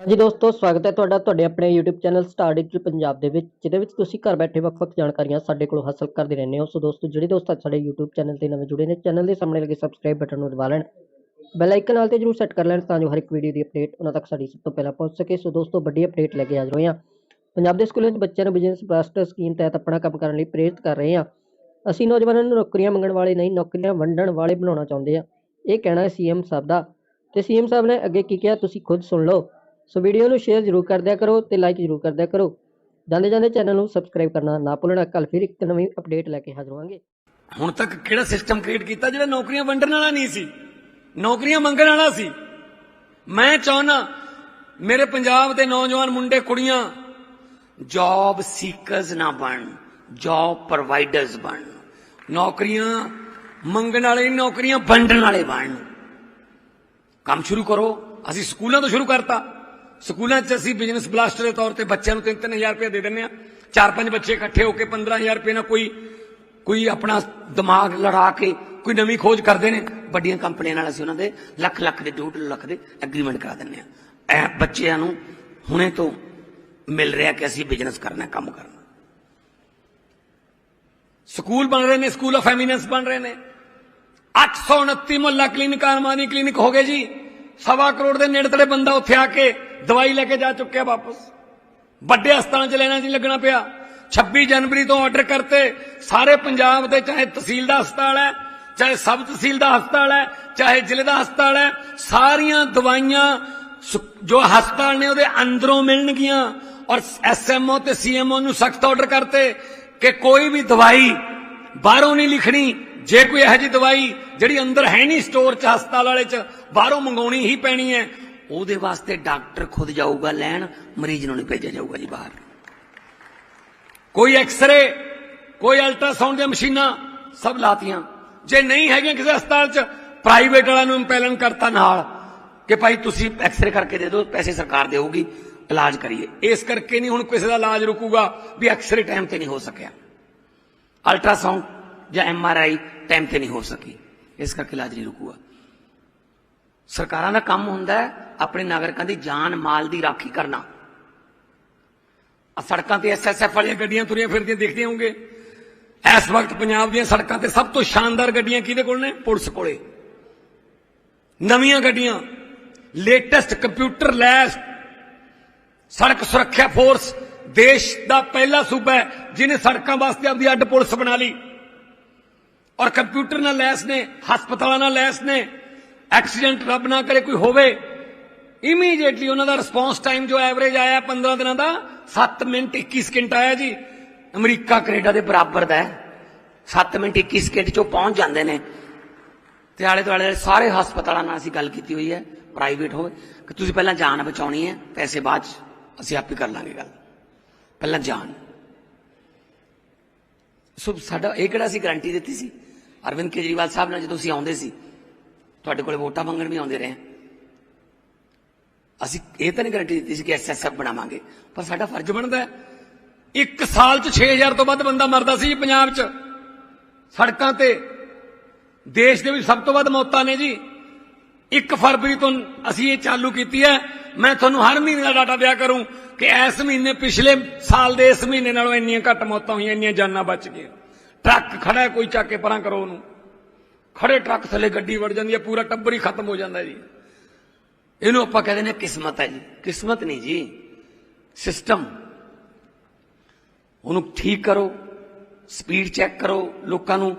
ਹਾਂਜੀ ਦੋਸਤੋ, ਸਵਾਗਤ ਹੈ ਤੁਹਾਡਾ, ਤੁਹਾਡੇ ਆਪਣੇ YouTube channel star digital Punjab ਦੇ ਵਿੱਚ, ਜਿਹਦੇ ਵਿੱਚ ਤੁਸੀਂ ਘਰ ਬੈਠੇ ਵੱਖ-ਵੱਖ ਜਾਣਕਾਰੀਆਂ ਸਾਡੇ ਕੋਲੋਂ ਹਾਸਲ ਕਰਦੇ ਰਹਿੰਦੇ ਹੋ। ਸੋ ਦੋਸਤੋ, ਜਿਹੜੇ ਦੋਸਤ ਅੱਜ ਸਾਡੇ YouTube ਚੈਨਲ ਤੇ ਨਵੇਂ ਜੁੜੇ ਨੇ ਚੈਨਲ ਦੇ ਸਾਹਮਣੇ ਲੱਗੇ ਸਬਸਕ੍ਰਾਈਬ ਬਟਨ ਨੂੰ ਦਬਾ ਲੈਣ ਬੈਲ ਆਈਕਨ ਨਾਲ ਤੇ ਜਰੂਰ ਸੈੱਟ ਕਰ ਲੈਣ, ਤਾਂ ਜੋ ਹਰ ਇੱਕ ਵੀਡੀਓ ਦੀ ਅਪਡੇਟ ਉਹਨਾਂ ਤੱਕ ਸਾਡੀ ਸਭ ਤੋਂ ਪਹਿਲਾਂ ਪਹੁੰਚ ਸਕੇ। ਸੋ ਦੋਸਤੋ, ਵੱਡੀ ਅਪਡੇਟ ਲੈ ਕੇ ਹਾਜ਼ਰ ਹੋਏ ਹਾਂ। ਪੰਜਾਬ ਦੇ ਸਕੂਲਾਂ 'ਚ ਬੱਚਿਆਂ ਨੂੰ ਬਿਜ਼ਨਸ ਬਸਟਰ ਸਕੀਮ ਤਹਿਤ ਆਪਣਾ ਕੰਮ ਕਰਨ ਲਈ ਪ੍ਰੇਰਿਤ ਕਰ ਰਹੇ ਹਾਂ। ਅਸੀਂ ਨੌਜਵਾਨਾਂ ਨੂੰ ਨੌਕਰੀਆਂ ਮੰਗਣ ਵਾਲੇ ਨਹੀਂ, ਨੌਕਰੀਆਂ ਵੰਡਣ ਵਾਲੇ ਬਣਾਉਣਾ ਚਾਹੁੰਦੇ ਹਾਂ। ਇਹ ਕਹਿਣਾ ਹੈ ਸੀਐਮ ਸਾਹਿਬ ਦਾ। ਤੇ ਸੀਐਮ ਸਾਹਿਬ ਨੇ ਅੱਗੇ ਕੀ ਕਿਹਾ, ਤੁਸੀਂ ਖੁਦ ਸੁਣ ਲਓ। ਸੋ ਵੀਡੀਓ ਨੂੰ ਸ਼ੇਅਰ ਜ਼ਰੂਰ ਕਰ ਦਿਆ ਕਰੋ ਤੇ ਲਾਈਕ ਜ਼ਰੂਰ ਕਰ ਦਿਆ ਕਰੋ। ਜਾਂਦੇ ਜਾਂਦੇ ਚੈਨਲ ਨੂੰ ਸਬਸਕ੍ਰਾਈਬ ਕਰਨਾ ਨਾ ਭੁੱਲਣਾ। ਕੱਲ ਫਿਰ ਇੱਕ ਨਵੀਂ ਅਪਡੇਟ ਲੈ ਕੇ ਹਾਜ਼ਰ ਹੋਵਾਂਗੇ। ਹੁਣ ਤੱਕ ਕਿਹੜਾ ਸਿਸਟਮ ਕ੍ਰੀਏਟ ਕੀਤਾ ਜਿਹੜਾ ਨੌਕਰੀਆਂ ਵੰਡਣ ਵਾਲਾ ਨਹੀਂ ਸੀ? ਨੌਕਰੀਆਂ ਮੰਗਣ ਵਾਲਾ ਸੀ? ਮੈਂ ਚਾਹੁੰਨਾ ਮੇਰੇ ਪੰਜਾਬ ਦੇ ਨੌਜਵਾਨ ਮੁੰਡੇ, ਕੁੜੀਆਂ ਜੌਬ ਸੀਕਰਸ ਨਾ ਬਣ ਜੌਬ ਪ੍ਰੋਵਾਈਡਰਸ ਬਣ। ਨੌਕਰੀਆਂ ਮੰਗਣ ਵਾਲੇ ਨੌਕਰੀਆਂ ਵੰਡਣ ਵਾਲੇ ਬਣ। ਕੰਮ ਸ਼ੁਰੂ ਕਰੋ। ਅਸੀਂ ਸਕੂਲਾਂ ਤੋਂ ਸ਼ੁਰੂ ਕਰਤਾ। ਸਕੂਲਾਂ 'ਚ ਅਸੀਂ ਬਿਜ਼ਨਸ ਬਲਾਸਟਰ ਦੇ ਤੌਰ ਤੇ ਬੱਚਿਆਂ ਨੂੰ 3-3000 ਰੁਪਏ ਦੇ ਦਿੰਦੇ ਆ ਚਾਰ ਪੰਜ ਬੱਚੇ ਇਕੱਠੇ ਹੋ ਕੇ 15000 ਰੁਪਏ ਨਾਲ ਕੋਈ ਕੋਈ ਆਪਣਾ ਦਿਮਾਗ ਲੜਾ ਕੇ ਕੋਈ ਨਵੀਂ ਖੋਜ ਕਰਦੇ ਨੇ। ਵੱਡੀਆਂ ਕੰਪਨੀਆਂ ਨਾਲ ਅਸੀਂ ਉਹਨਾਂ ਦੇ ਲੱਖ ਲੱਖ ਦੇ, ਡੂਢ ਲੱਖ ਦੇ ਐਗਰੀਮੈਂਟ ਕਰਾ ਦਿੰਦੇ ਆ ਇਹ ਬੱਚਿਆਂ ਨੂੰ ਹੁਣੇ ਤੋਂ ਮਿਲ ਰਿਹਾ ਕਿ ਅਸੀਂ ਬਿਜ਼ਨਸ ਕਰਨਾ, ਕੰਮ ਕਰਨਾ। ਸਕੂਲ ਬਣ ਰਹੇ ਨੇ ਸਕੂਲ ਆਫ ਐਮੀਨੈਂਸ ਬਣ ਰਹੇ ਨੇ। 829 ਮੁਹੱਲਾ ਕਲੀਨਿਕ ਆਰਮਾਨੀ ਕਲੀਨਿਕ ਹੋ ਗਏ ਜੀ। ਸਵਾ ਕਰੋੜ ਦੇ ਨੇੜੇ ਤੇੜੇ ਬੰਦਾ ਉੱਥੇ ਆ ਕੇ ਦਵਾਈ ਲੈ ਕੇ ਜਾ ਚੁੱਕਿਆ ਵਾਪਸ। ਵੱਡੇ ਹਸਪਤਾਲਾਂ 'ਚ ਲੈਣਾ ਨਹੀਂ ਲੱਗਣਾ ਪਿਆ। 26 ਜਨਵਰੀ ਤੋਂ ਆਰਡਰ ਕਰਤੇ। ਸਾਰੇ ਪੰਜਾਬ ਦੇ ਚਾਹੇ ਤਹਿਸੀਲ ਦਾ ਹਸਪਤਾਲ ਹੈ, ਚਾਹੇ ਸਬ ਤਹਿਸੀਲ ਦਾ ਹਸਪਤਾਲ ਹੈ, ਚਾਹੇ ਜ਼ਿਲ੍ਹੇ ਦਾ ਹਸਪਤਾਲ ਹੈ, ਸਾਰੀਆਂ ਦਵਾਈਆਂ ਜੋ ਹਸਪਤਾਲ ਨੇ ਉਹਦੇ ਅੰਦਰੋਂ ਮਿਲਣਗੀਆਂ। ਔਰ ਐਸਐਮਓ ਤੇ ਸੀਐਮਓ ਨੂੰ ਸਖਤ ਆਰਡਰ ਕਰਤੇ ਕਿ ਕੋਈ ਵੀ ਦਵਾਈ ਬਾਹਰੋਂ ਨਹੀਂ ਲਿਖਣੀ। ਜੇ ਕੋਈ ਇਹੋ ਜਿਹੀ ਦਵਾਈ ਜਿਹੜੀ ਅੰਦਰ ਹੈ ਨਹੀਂ ਸਟੋਰ 'ਚ ਹਸਪਤਾਲ ਵਾਲੇ 'ਚ, ਬਾਹਰੋਂ ਮੰਗਾਉਣੀ ਹੀ ਪੈਣੀ ਹੈ। ਉਹਦੇ ਵਾਸਤੇ ਡਾਕਟਰ ਖੁਦ ਜਾਊਗਾ, ਲੈਣ, ਮਰੀਜ਼ ਨੂੰ ਨਹੀਂ ਭੇਜਿਆ ਜਾਊਗਾ ਜੀ ਬਾਹਰ। ਕੋਈ ਐਕਸ-ਰੇ, ਕੋਈ ਅਲਟਰਾਸਾਊਂਡ ਦੀਆਂ ਮਸ਼ੀਨਾਂ, ਸਭ ਲਾਤੀਆਂ। ਜੇ ਨਹੀਂ ਹੈਗੀਆਂ ਕਿਸੇ ਹਸਪਤਾਲ 'ਚ, ਪ੍ਰਾਈਵੇਟ ਵਾਲਿਆਂ ਨੂੰ ਇੰਪੈਲਨ ਕਰਤਾ ਨਾਲ ਕਿ ਭਾਈ ਤੁਸੀਂ ਐਕਸ-ਰੇ ਕਰਕੇ ਦੇ ਦਿਓ, ਪੈਸੇ ਸਰਕਾਰ ਦੇਊਗੀ, ਇਲਾਜ ਕਰੀਏ। ਇਸ ਕਰਕੇ ਨਹੀਂ ਹੁਣ ਕਿਸੇ ਦਾ ਇਲਾਜ ਰੁਕੂਗਾ ਵੀ ਐਕਸ-ਰੇ ਟਾਈਮ ਤੇ ਨਹੀਂ ਹੋ ਸਕਿਆ। ਅਲਟਰਾਸਾਊਂਡ ਜਾਂ ਐਮਆਰਆਈ ਟਾਈਮ ਤੇ ਨਹੀਂ ਹੋ ਸਕੀ। ਇਸ ਕਰਕੇ ਇਲਾਜ ਨਹੀਂ ਰੁਕੂਗਾ। ਸਰਕਾਰਾਂ ਦਾ ਕੰਮ ਹੁੰਦਾ ਹੈ ਆਪਣੇ ਨਾਗਰਿਕਾਂ ਦੀ ਜਾਨ ਮਾਲ ਦੀ ਰਾਖੀ ਕਰਨਾ। ਆ ਸੜਕਾਂ ਤੇ ਐਸਐਸਐਫ ਵਾਲੀਆਂ ਗੱਡੀਆਂ ਤੁਰੀਆਂ ਫਿਰਦੀਆਂ ਦੇਖਦੇ ਹੋਵੋਗੇ। ਇਸ ਵਕਤ ਪੰਜਾਬ ਦੀਆਂ ਸੜਕਾਂ ਤੇ ਸਭ ਤੋਂ ਸ਼ਾਨਦਾਰ ਗੱਡੀਆਂ ਕਿਹਦੇ ਕੋਲ ਨੇ? ਪੁਲਿਸ ਕੋਲੇ। ਨਵੀਆਂ ਗੱਡੀਆਂ। ਲੇਟੈਸਟ ਕੰਪਿਊਟਰ ਲੈਸ। ਸੜਕ ਸੁਰੱਖਿਆ ਫੋਰਸ। ਦੇਸ਼ ਦਾ ਪਹਿਲਾ ਸੂਬਾ ਹੈ ਜਿਨੇ ਸੜਕਾਂ ਵਾਸਤੇ ਆਪਦੀ ਅੱਡ ਪੁਲਿਸ ਬਣਾ ਲਈ। ਔਰ ਕੰਪਿਊਟਰ ਨਾਲ ਲੈਸ ਨੇ, ਹਸਪਤਾਲਾਂ ਨਾਲ ਲੈਸ ਨੇ। ਐਕਸੀਡੈਂਟ ਰੱਬ ਨਾ ਕਰੇ ਕੋਈ ਹੋਵੇ। ਇਮੀਡੀਏਟਲੀ ਉਹਨਾਂ ਦਾ ਰਿਸਪੌਂਸ ਟਾਈਮ ਜੋ ਐਵਰੇਜ ਆਇਆ 15 ਦਿਨਾਂ ਦਾ 7 ਮਿੰਟ 21 ਸਕਿੰਟ ਆਇਆ ਜੀ। ਅਮਰੀਕਾ, ਕੈਨੇਡਾ ਦੇ ਬਰਾਬਰ ਦਾ ਹੈ। 7 ਮਿੰਟ 21 ਸਕਿੰਟ ਚੋਂ ਪਹੁੰਚ ਜਾਂਦੇ ਨੇ। ਤੇ ਆਲੇ ਦੁਆਲੇ ਸਾਰੇ ਹਸਪਤਾਲਾਂ ਨਾਲ ਅਸੀਂ ਗੱਲ ਕੀਤੀ ਹੋਈ ਹੈ ਪ੍ਰਾਈਵੇਟ ਹੋਵੇ। ਕਿ ਤੁਸੀਂ ਪਹਿਲਾਂ ਜਾਨ ਬਚਾਉਣੀ ਹੈ, ਪੈਸੇ ਬਾਅਦ 'ਚ ਅਸੀਂ ਆਪੇ ਕਰ ਲਾਂਗੇ ਗੱਲ। ਪਹਿਲਾਂ ਜਾਨ। ਸੋ ਸਾਡਾ ਇਹ ਕਿਹੜਾ ਸੀ ਗਾਰੰਟੀ ਦਿੱਤੀ ਸੀ? ਅਰਵਿੰਦ ਕੇਜਰੀਵਾਲ ਸਾਹਿਬ ਨਾਲ ਜਦੋਂ ਅਸੀਂ ਆਉਂਦੇ ਸੀ, ਤੁਹਾਡੇ ਕੋਲੇ ਵੋਟਾਂ ਮੰਗਣ ਵੀ ਆਉਂਦੇ ਰਹੇ। ਅਸੀਂ ਇਹ ਤਾਂ ਨਹੀਂ ਗਾਰੰਟੀ ਦਿੱਤੀ ਸੀ ਕਿ ਐਸਐਸਐਫ ਬਣਾਵਾਂਗੇ, ਪਰ ਸਾਡਾ ਫਰਜ਼ ਬਣਦਾ ਹੈ। ਇੱਕ ਸਾਲ 'ਚ 6000 ਤੋਂ ਵੱਧ ਬੰਦਾ ਮਰਦਾ ਸੀ ਜੀ ਪੰਜਾਬ 'ਚ। ਸੜਕਾਂ ਤੇ ਦੇਸ਼ ਦੇ ਵਿੱਚ ਸਭ ਤੋਂ ਵੱਧ ਮੌਤਾਂ ਨੇ ਜੀ। 1 ਫਰਵਰੀ ਤੋਂ ਅਸੀਂ ਇਹ ਚਾਲੂ ਕੀਤੀ ਹੈ। ਮੈਂ ਤੁਹਾਨੂੰ ਹਰ ਮਹੀਨੇ ਦਾ ਡਾਟਾ ਦਿਆ ਕਰੂੰ ਕਿ ਇਸ ਮਹੀਨੇ ਪਿਛਲੇ ਸਾਲ ਦੇ ਇਸ ਮਹੀਨੇ ਨਾਲੋਂ ਇੰਨੀਆਂ ਘੱਟ ਮੌਤਾਂ ਹੋਈਆਂ, ਇੰਨੀਆਂ ਜਾਨਾਂ ਬਚ ਗਈਆਂ। ਟਰੱਕ ਖੜਾ ਕੋਈ ਚੱਕ ਕੇ ਪਰਾਂ ਕਰੋ ਉਹਨੂੰ। ਖੜੇ ਟਰੱਕ ਥੱਲੇ ਗੱਡੀ ਵੜ ਜਾਂਦੀ ਹੈ, ਪੂਰਾ ਟੱਬਰ ਹੀ ਖਤਮ ਹੋ ਜਾਂਦਾ ਜੀ। ਇਹਨੂੰ ਆਪਾਂ ਕਹਿੰਦੇ ਨੇ ਕਿਸਮਤ ਹੈ ਜੀ। ਕਿਸਮਤ ਨਹੀਂ ਜੀ। ਸਿਸਟਮ ਉਹਨੂੰ ਠੀਕ ਕਰੋ ਸਪੀਡ ਚੈੱਕ ਕਰੋ, ਲੋਕਾਂ ਨੂੰ